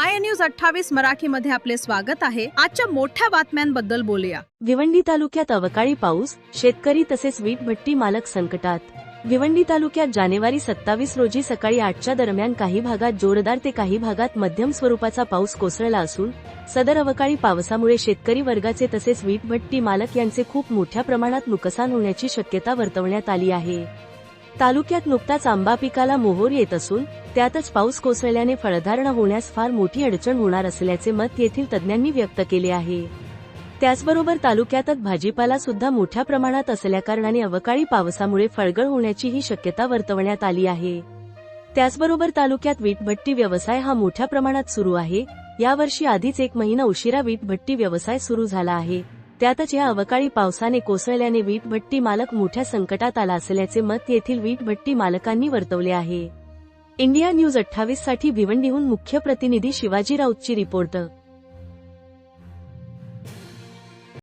I news अठ्ठावीस मराठीमध्ये आपले स्वागत आहे. आजच्या मोठ्या बातम्यांबद्दल बोलूया. भिवंडी तालुक्यात अवकाळी पाऊस शेतकरी तसेच वीट भट्टी मालक संकटात. भिवंडी तालुक्यात जानेवारी सत्तावीस रोजी सकाळी आठच्या दरम्यान काही भागात जोरदार ते काही भागात मध्यम स्वरूपाचा पाऊस कोसळला असून सदर अवकाळी पावसामुळे शेतकरी वर्गाचे तसेच वीट भट्टी मालक यांचे खूप मोठ्या प्रमाणात नुकसान होण्याची शक्यता वर्तवण्यात आली आहे. तालुक्यात नुकताच आंबा पिकाला मोहोर येत असून त्यातच पाऊस कोसळल्याने फळधारणा होण्यास फार मोठी अडचण होणार असल्याचे मत येथील तज्ज्ञांनी व्यक्त केले आहे. त्याचबरोबर तालुक्यातच भाजीपाला सुद्धा मोठ्या प्रमाणात असल्याकारणाने अवकाळी पावसामुळे फळगळ होण्याचीही शक्यता वर्तवण्यात आली आहे. त्याचबरोबर तालुक्यात वीटभट्टी व्यवसाय हा मोठ्या प्रमाणात सुरू आहे. यावर्षी आधीच एक महिना उशिरा वीटभट्टी व्यवसाय सुरू झाला आहे. त्यातच या अवकाळी पावसाने कोसळल्याने वीटभट्टी मालक मोठ्या संकटात आला असल्याचे मत येथील वीटभट्टी मालकांनी वर्तवले आहे. इंडिया न्यूज अठ्ठावीससाठी भिवंडीहून मुख्य प्रतिनिधी शिवाजी राऊतची रिपोर्ट